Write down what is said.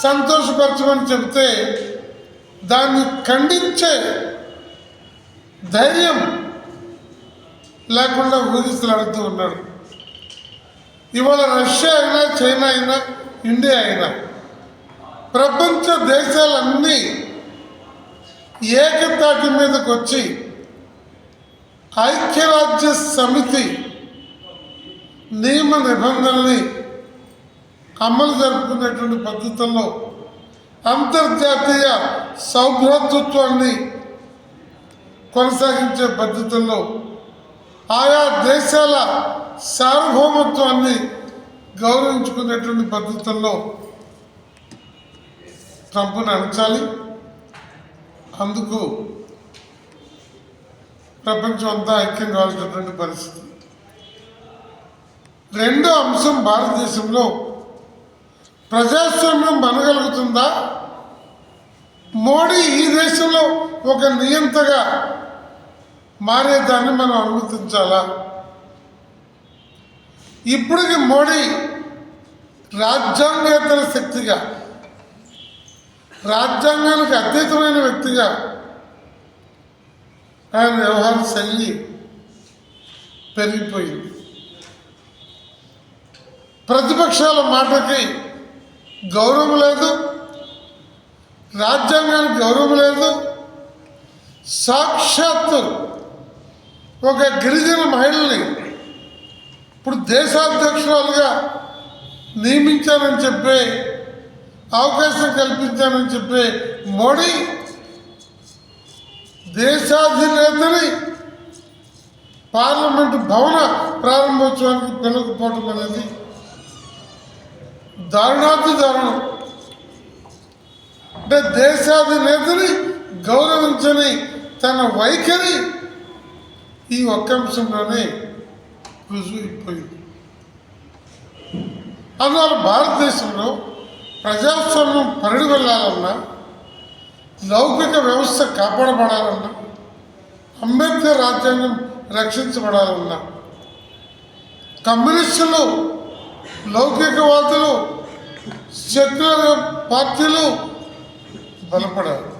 సంతోషపరచమని చెబితే దాన్ని ఖండించే ధైర్యం లేకుండా ఊగిసలాడుతూ ఉన్నాడు. ఇవాళ రష్యా అయినా చైనా అయినా ఇండియా అయినా ప్రపంచ దేశాలన్నీ ఏకతాటి మీదకి వచ్చి ఐక్యరాజ్య సమితి నియమ నిబంధనల్ని అమలు జరుపుకునేటువంటి పద్ధతుల్లో అంతర్జాతీయ సౌభ్రాతృత్వాన్ని కొనసాగించే పద్ధతుల్లో ఆయా దేశాల సార్వభౌమత్వాన్ని గౌరవించుకునేటువంటి పద్ధతుల్లో ట్రంప్ను అణచాలి. అందుకు ప్రపంచం అంతా ఐక్యం కావాల్సినటువంటి పరిస్థితి. రెండో అంశం భారతదేశంలో ప్రజాస్వామ్యం మనగలుగుతుందా మోడీ ఈ దేశంలో ఒక నియంతగా మారేదాన్ని మనం అనుమతించాలా? ఇప్పటికి మోడీ రాజ్యాంగేతర శక్తిగా రాజ్యాంగానికి అతీతమైన వ్యక్తిగా ఆయన వ్యవహార శైలి పెరిగిపోయింది. ప్రతిపక్షాల మాటకి గౌరవం లేదు. రాజ్యాంగానికి గౌరవం లేదు. సాక్షాత్తు ఒక గిరిజన మహిళని ఇప్పుడు దేశాధ్యక్షురాలుగా నియమించానని చెప్పే అవకాశం కల్పించానని చెప్పే మోడీ దేశాధినేతని పార్లమెంటు భవన ప్రారంభోత్సవానికి పిలవకపోవటం అనేది దారుణాతి దారుణం. అంటే దేశాధినేతని గౌరవించని తన వైఖరి ఈ ఒక్క అంశంలోనే రుజువైపోయింది అందువల్ల భారతదేశంలో ప్రజాస్వామ్యం పరిడి వెళ్ళాలన్నా లౌకిక వ్యవస్థ కాపాడబడాలన్నా అంబేద్కర్ రాజ్యాంగం రక్షించబడాలన్నా కమ్యూనిస్టులు లౌకికవాదులు సెక్యులర్ పార్టీలు బలపడాలి.